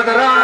ಸದರ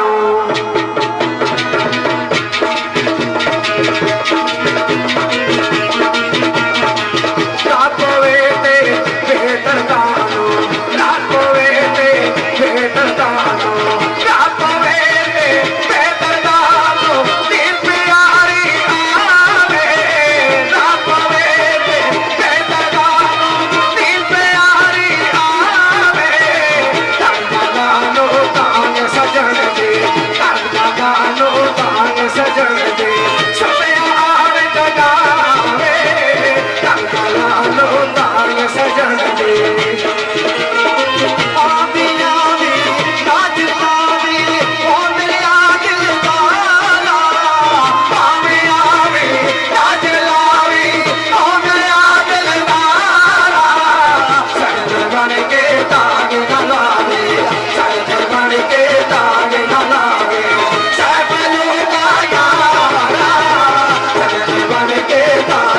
ਹੋ llega